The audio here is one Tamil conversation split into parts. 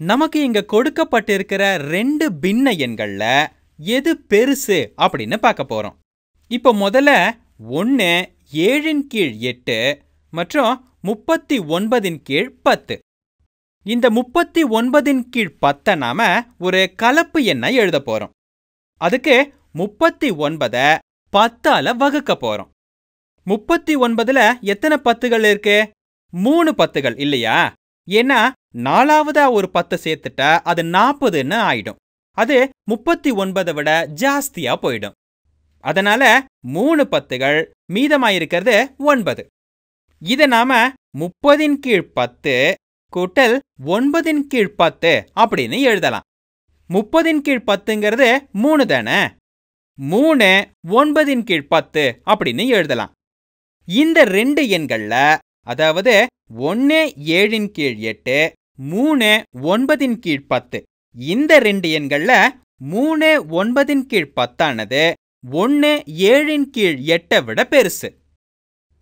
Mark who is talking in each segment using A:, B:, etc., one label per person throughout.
A: நமக்கு இங்க கொடுக்கப்பட்டிருக்கிற ரெண்டு பின்ன எண்கள்ல எது பெருசு அப்படின்னு பார்க்க போறோம். இப்போ முதல்ல ஒன்று ஏழின் கீழ் எட்டு மற்றும் முப்பத்தி ஒன்பதின் கீழ் பத்து. இந்த முப்பத்தி ஒன்பதின் கீழ் பத்தை நாம ஒரு கலப்பு எண்ணை எழுத போறோம். அதுக்கு முப்பத்தி ஒன்பதை பத்தால வகுக்க போறோம். முப்பத்தி ஒன்பதுல எத்தனை பத்துகள் இருக்கு? மூணு பத்துகள் இல்லையா? ஏன்னா நாலாவதா ஒரு பத்தை சேர்த்துட்டா அது நாற்பதுன்னு ஆயிடும். அது முப்பத்தி ஒன்பதை விட ஜாஸ்தியா போயிடும். அதனால மூணு பத்துகள் மீதமாயிருக்கிறது ஒன்பது. இதை நாம முப்பதின் கீழ் பத்து கூட்டல் ஒன்பதின் கீழ் பத்து அப்படின்னு எழுதலாம். முப்பதின் கீழ் பத்துங்கிறது மூணு தானே? மூணு ஒன்பதின் கீழ் பத்து அப்படின்னு எழுதலாம். இந்த ரெண்டு எண்கள்ல அதாவது ஒன்று ஏழின் கீழ் எட்டு மூணு ஒன்பதின் கீழ் பத்து. இந்த ரெண்டு எண்கள்ல மூணு ஒன்பதின் கீழ் பத்தானது ஒன்று ஏழின் கீழ் எட்டை விட பெருசு.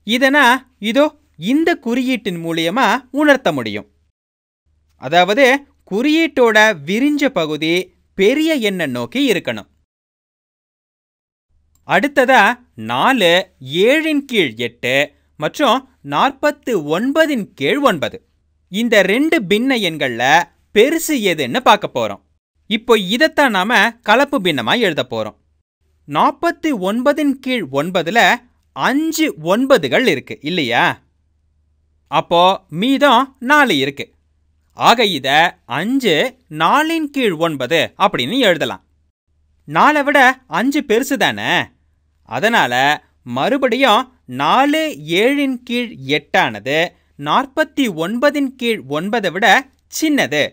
A: இதனா இதோ இந்த குறியீட்டின் மூலியமா உணர்த்த முடியும். அதாவது குறியீட்டோட விரிஞ்ச பகுதி பெரிய எண்ணை நோக்கி இருக்கணும். அடுத்ததா நாலு ஏழின் கீழ் எட்டு மற்றும் நாற்பத்து ஒன்பதின் கீழ் ஒன்பது. இந்த ரெண்டு பின்ன எண்கள்ல பெருசு எதுன்னு பார்க்க போறோம். இப்போ இதைத்தான் நாம கலப்பு பின்னமா எழுத போறோம். நாற்பத்தி ஒன்பதின் கீழ் ஒன்பதுல அஞ்சு ஒன்பதுகள் இருக்கு இல்லையா? அப்போ மீதம் நாலு இருக்கு. ஆக இத அஞ்சு நாலின் கீழ் ஒன்பது அப்படின்னு எழுதலாம். நாலை விட அஞ்சு பெருசு தானே அதனால மறுபடியும் நாலு ஏழின் கீழ் எட்டானது நாற்பத்தி ஒன்பதின் கீழ் ஒன்பதை விட சின்னது.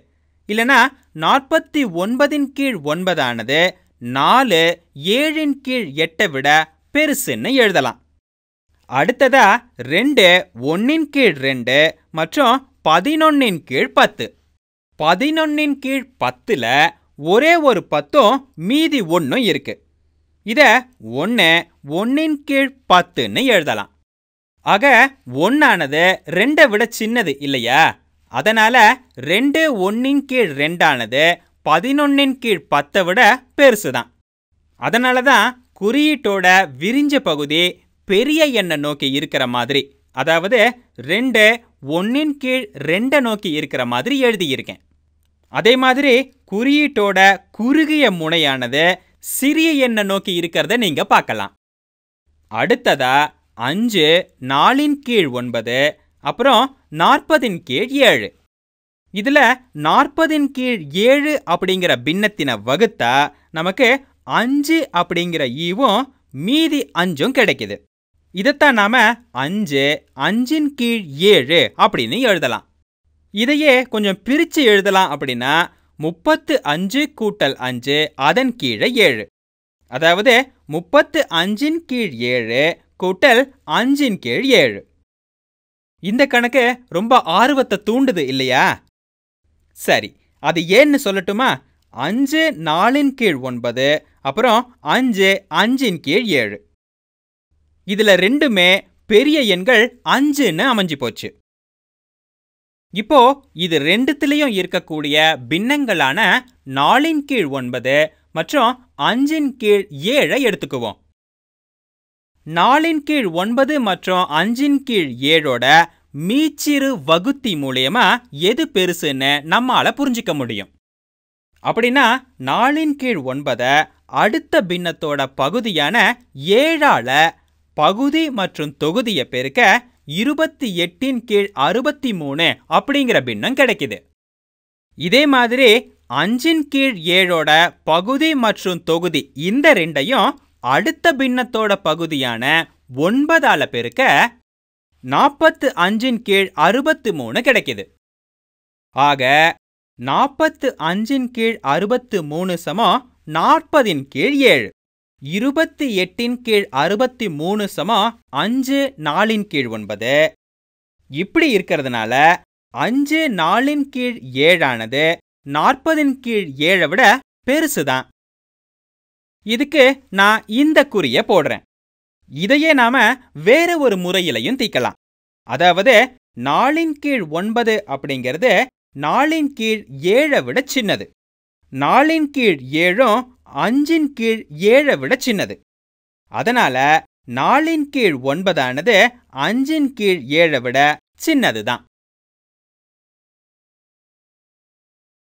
A: இல்லனா நாற்பத்தி ஒன்பதின் கீழ் ஒன்பதானது நாலு ஏழின் கீழ் எட்டை விட பெருசுன்னு எழுதலாம். அடுத்ததா ரெண்டு ஒன்னின் கீழ் ரெண்டு மற்றும் பதினொன்னின் கீழ் பத்து. பதினொன்னின் கீழ் பத்துல ஒரே ஒரு பத்தும் மீதி ஒன்றும் இருக்கு. இத ஒன்று ஒன்னின் கீழ் பத்துன்னு எழுதலாம். ஆக ஒன்னானது ரெண்டை விட சின்னது இல்லையா? அதனால ரெண்டு ஒன்னின் கீழ் ரெண்டானது பதினொன்னின் கீழ் பத்தை விட பெருசு தான் அதனால தான் குறியீட்டோட விரிஞ்ச பகுதி பெரிய எண்ணை நோக்கி இருக்கிற மாதிரி அதாவது ரெண்டு ஒன்றின் கீழ் ரெண்டை நோக்கி இருக்கிற மாதிரி எழுதியிருக்கேன். அதே மாதிரி குறியீட்டோட குறுகிய முனையானது சிறிய எண்ணை நோக்கி இருக்கிறத நீங்க பார்க்கலாம். அடுத்ததா அஞ்சு நாலின் கீழ் ஒன்பது அப்புறம் நாற்பதின் கீழ் ஏழு. இதுல நாற்பதின் கீழ் ஏழு அப்படிங்கிற பின்னத்தினை வகுத்தா நமக்கு அஞ்சு அப்படிங்கிற ஈவும் மீதி அஞ்சும் கிடைக்குது. இதைத்தான் நாம அஞ்சு அஞ்சின் கீழ் ஏழு அப்படின்னு எழுதலாம். இதையே கொஞ்சம் பிரிச்சு எழுதலாம் அப்படின்னா முப்பத்து அஞ்சு கூட்டல் அஞ்சு அதன் கீழே ஏழு. அதாவது முப்பத்து அஞ்சின் கீழ் ஏழு கூட்டல் அஞ்சின் கீழ் ஏழு. இந்த கணக்கு ரொம்ப ஆர்வத்தை தூண்டுது இல்லையா? சரி அது ஏன்னு சொல்லட்டுமா? அஞ்சு நாலின் கீழ் ஒன்பது அப்புறம் அஞ்சு அஞ்சின் கீழ் ஏழு. இதுல ரெண்டுமே பெரிய எண்கள் அஞ்சுன்னு அமைஞ்சு போச்சு. இப்போ இது ரெண்டுத்திலையும் இருக்கக்கூடிய பின்னங்களான நாலின் கீழ் ஒன்பது மற்றும் அஞ்சின் கீழ் ஏழை எடுத்துக்குவோம். நாலின் கீழ் ஒன்பது மற்றும் அஞ்சின் கீழ் ஏழோட மீச்சிறு வகுத்தி மூலியமா எது பெருசுன்னு நம்மால புரிஞ்சிக்க முடியும். அப்படின்னா நாலின் கீழ் ஒன்பதை அடுத்த பின்னத்தோட பகுதியான ஏழால பகுதி மற்றும் தொகுதியை பெருக்க இருபத்தி எட்டின் கீழ் அறுபத்தி மூணு அப்படிங்கிற பின்னம் கிடைக்குது. இதே மாதிரி அஞ்சின் கீழ் ஏழோட பகுதி மற்றும் தொகுதி இந்த ரெண்டையும் அடுத்த பின்னத்தோட பகுதியான ஒன்பதால பெருக்க நாற்பத்து அஞ்சின் கீழ் அறுபத்து மூணு கிடைக்குது. ஆக நாற்பத்து அஞ்சின் கீழ் அறுபத்து மூணு சமம் நாற்பதின் கீழ் ஏழு. இருபத்தி எட்டின் கீழ் அறுபத்தி மூணு சமம் அஞ்சு நாலின் கீழ் ஒன்பது. இப்படி இருக்கிறதுனால அஞ்சு நாலின் கீழ் ஏழானது நாற்பதின் கீழ் ஏழை விட பெருசுதான். இதுக்கு நான் இந்த குறிய போடுறேன். இதையே நாம வேற ஒரு முறையிலையும் தீக்கலாம். அதாவது நாலின் கீழ் ஒன்பது அப்படிங்கிறது நாலின் கீழ் ஏழை விட சின்னது. நாலின் கீழ் ஏழும் அஞ்சின் கீழ் ஏழை விட சின்னது. அதனால நாலின் கீழ் ஒன்பதானது அஞ்சின் கீழ் ஏழை விட சின்னது தான்